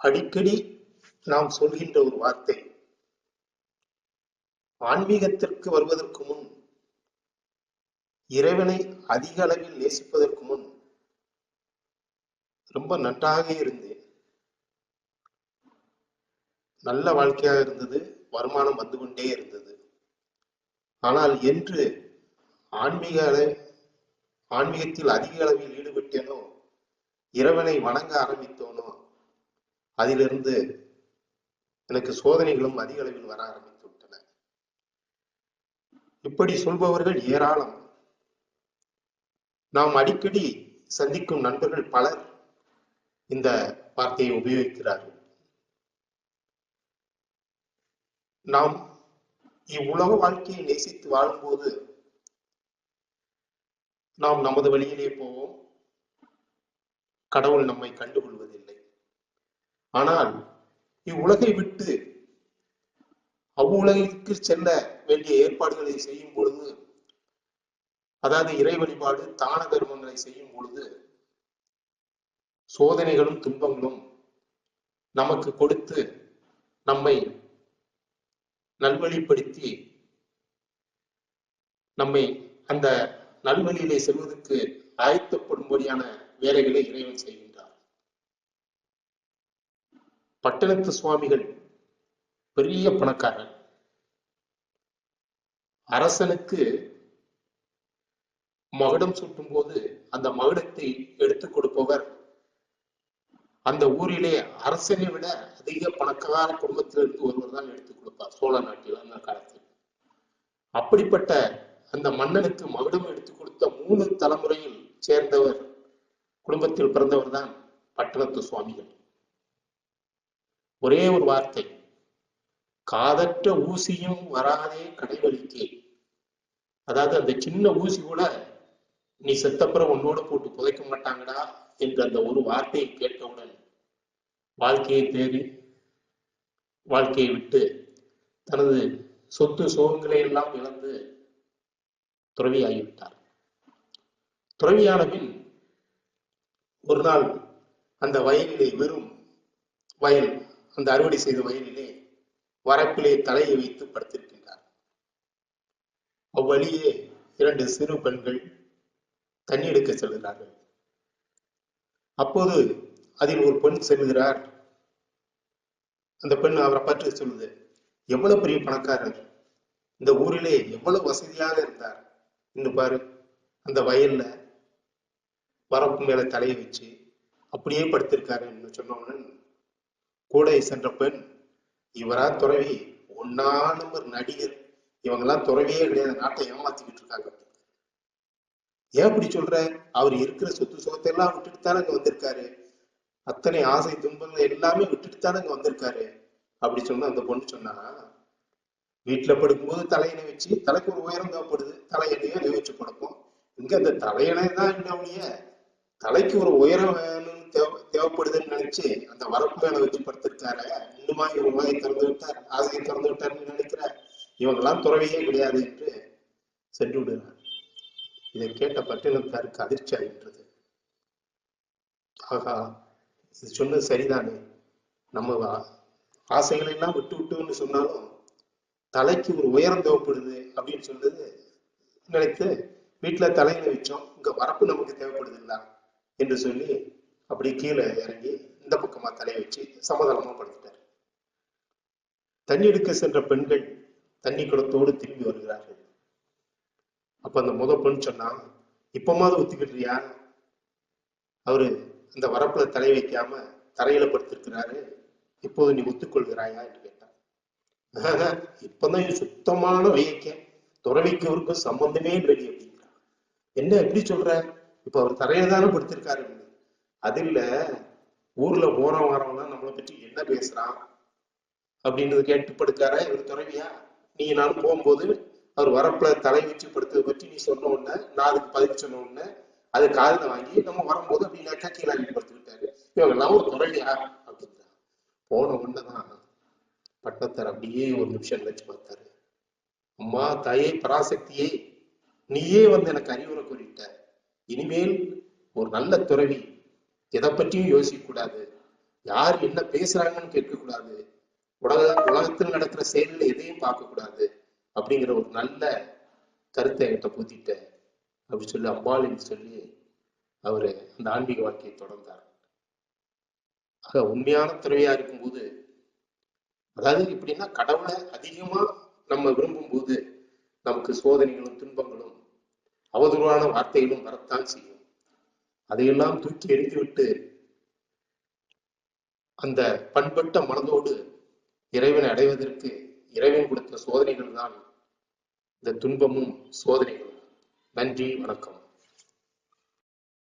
அடிக்கடி நாம் சொல்கின்ற ஒரு வார்த்தை. ஆன்மீகத்திற்கு வருவதற்கு முன் இறைவனை அதிக அளவில் நேசிப்பதற்கு முன் ரொம்ப நன்றாக இருந்தேன். நல்ல வாழ்க்கையாக இருந்தது வருமானம் வந்து கொண்டே இருந்தது. ஆனால் என்று ஆன்மீக ஆன்மீகத்தில் அதிக அளவில் ஈடுபட்டேனோ இறைவனை வணங்க ஆரம்பித்தோனோ அதிலிருந்து எனக்கு சோதனைகளும் அதிக அளவில் வர ஆரம்பித்து விட்டன இப்படி சொல்பவர்கள் ஏராளம். நாம் அடிக்கடி சந்திக்கும் நண்பர்கள் பலர் இந்த வார்த்தையை உபயோகிக்கிறார்கள். நாம் இவ்வுலக வாழ்க்கையை நேசித்து வாழும்போது நாம் நமது வழியிலே போவோம். கடவுள் நம்மை கண்டுகொள்வதில்லை. ஆனால் இவ்வுலகை விட்டு அவ்வுலகிற்கு செல்ல வேண்டிய ஏற்பாடுகளை செய்யும் பொழுது அதாவது இறை வழிபாடு தான தர்மங்களை செய்யும் பொழுது சோதனைகளும் துன்பங்களும் நமக்கு கொடுத்து நம்மை நல்வழிப்படுத்தி நம்மை அந்த நல்வழியிலே செல்வதற்கு ஆயத்தப்படும்படியான வேலைகளை இறைவன் செய்யும் பட்டணத்து சுவாமிகள் பெரிய பணக்காரர். அரசனுக்கு மகுடம் சூட்டும் போது அந்த மகுடத்தை எடுத்துக் கொடுப்பவர். அந்த ஊரிலே அரசனை விட அதிக பணக்கார குடும்பத்திலிருந்து ஒருவர் தான் எடுத்துக் கொடுப்பார் சோழ நாட்டில் அந்த காலத்தில். அப்படிப்பட்ட அந்த மன்னனுக்கு மகுடம் எடுத்துக் கொடுத்த மூணு தலைமுறையில் சேர்ந்தவர் குடும்பத்தில் பிறந்தவர் தான் பட்டணத்து சுவாமிகள். ஒரே ஒரு வார்த்தை. காதற்ற ஊசியும் வராதே கடைவழிக்கே அதாவது அந்த சின்ன ஊசி கூட நீ செத்தப்புறம் உன்னோட போட்டு புதைக்க மாட்டாங்கடா என்ற அந்த ஒரு வார்த்தையை கேட்டவுடன் வாழ்க்கையை தேடி வாழ்க்கையை விட்டு தனது சொத்து சுகங்களை எல்லாம் இழந்து துறவியாகிவிட்டார். துறவியான பின் ஒரு நாள் அந்த வயலிலே வெறும் வயல் அந்த அறுவடை செய்த வயலிலே வரப்பிலே தலையை வைத்து படுத்திருக்கின்றார். அவ்வழியே இரண்டு சிறு பெண்கள் தண்ணி எடுக்க செல்கிறார்கள். அப்போது அதில் ஒரு பெண் செல்கிறார். அந்த பெண் அவரை பற்றி சொல்லுது எவ்வளவு பெரிய பணக்காரர். இந்த ஊரிலே எவ்வளவு வசதியாக இருந்தார். இன்னு பாரு அந்த வயல்ல வரப்பு மேல தலையை வச்சு அப்படியே படுத்திருக்காருன்னு சொன்னவுடன் கூடை சென்ற பெண் இவரா துறவி? ஒன்னாலும் ஒரு நடிகர். இவங்கெல்லாம் துறவியே கிடையாது. நாட்டை ஏமாத்திக்கிட்டு இருக்காங்க. ஏன் அப்படி சொல்ற? அவர் இருக்கிற சொத்து சுகத்தை எல்லாம் விட்டுட்டு தானே அங்க வந்திருக்காரு. அத்தனை ஆசை துன்பங்கள் எல்லாமே விட்டுட்டு தானே அங்க வந்திருக்காரு. அப்படி சொன்ன அந்த பொண்ணு சொன்னா வீட்டுல படுக்கும்போது தலையணை வச்சு தலைக்கு ஒரு உயரம் தேவைப்படுது. தலையணையோ அதை வச்சு படுப்போம். இங்க அந்த தலையணை தான் என்ன தலைக்கு ஒரு உயரம் வேணும் தேவை தேவைப்படுதுன்னு நினைச்சு அந்த வரப்பு மேல வச்சு படுத்திருக்காரு. இன்னுமா இவங்க வாயை திறந்து விட்டார் ஆசையை திறந்து விட்டாருன்னு நினைக்கிற இவங்கெல்லாம் துறவியே கிடையாது என்று சென்று விடுகிறார். இதை கேட்ட பட்டினத்தாருக்கு அதிர்ச்சி ஆகின்றது ஆகா இது சொன்னது சரிதானே? நம்ம ஆசைகளை எல்லாம் விட்டு விட்டுன்னு சொன்னாலும் தலைக்கு ஒரு உயரம் தேவைப்படுது அப்படின்னு சொன்னது நினைத்து வீட்டுல தலையில வச்சோம் இங்க வரப்பு நமக்கு தேவைப்படுது இல்ல என்று சொல்லி அப்படி கீழே இறங்கி இந்த பக்கமா தலையை வச்சு சமதளமா படுத்துட்டார். தண்ணி எடுக்க சென்ற பெண்கள் தண்ணி குடத்தோடு திரும்பி வருகிறார்கள். அப்ப அந்த முத பெண் சொன்னா இப்பமாவது ஒத்துக்கிட்டியா? அவரு அந்த வரப்புல தலை வைக்காம தரையில படுத்திருக்கிறாரு. இப்போது நீ ஒத்துக்கொள்கிறாயா? என்று கேட்டான் இப்பதான் இது சுத்தமான வியக்க. துறவிக்கு சம்பந்தமே இல்லை அப்படிங்கிறான் என்ன எப்படி சொல்ற? இப்ப அவர் தரையில தானே படுத்திருக்காரு. அது இல்ல ஊர்ல போற வரவங்களாம் நம்மளை பற்றி என்ன பேசுறான் அப்படின்றது கேட்டு படுக்கார இவர் துறவியா? நீ நானும் போகும்போது அவர் வரப்புல தலை வச்சு படுத்ததை பற்றி நீ சொன்ன உடனே நான் அதுக்கு பதில் சொன்ன உடனே அது காதுல வாங்கி நம்ம வரும்போது அப்படி கீழே அள்ளி படுத்துக்கிட்டாரு. இவங்க ஒரு துறவியா அப்படிங்கிறா போன உடனே தான் அப்படியே ஒரு நிமிஷம் நினைச்சு பார்த்தாரு. அம்மா தாயே பராசக்தியே நீயே வந்து எனக்கு அறிவுரை கூறிட்ட. இனிமேல் ஒரு நல்ல துறவி எதை பற்றியும் யோசிக்க கூடாது. யார் என்ன பேசுறாங்கன்னு கேட்கக்கூடாது உலக உலகத்தில் நடக்கிற செயல்களை எதையும் பார்க்கக்கூடாது அப்படிங்கிற ஒரு நல்ல கருத்தை என்கிட்ட பூத்திட்ட அப்படின்னு சொல்லி அம்பாளின்னு சொல்லி அவரு அந்த ஆன்மீக வாழ்க்கையை தொடர்ந்தார். ஆக உண்மையான துறவியா இருக்கும்போது அதாவது எப்படின்னா கடவுளை அதிகமா நம்ம விரும்பும் போது நமக்கு சோதனைகளும் துன்பங்களும் அவதூறான வார்த்தைகளும் வரத்தான் செய்யும். அதையெல்லாம் தூக்கி எறிந்துவிட்டு அந்த பண்பட்ட மனதோடு இறைவனை அடைவதற்கு இறைவன் கொடுத்த சோதனைகள் தான் இந்த துன்பமும் சோதனைகளும். நன்றி வணக்கம்.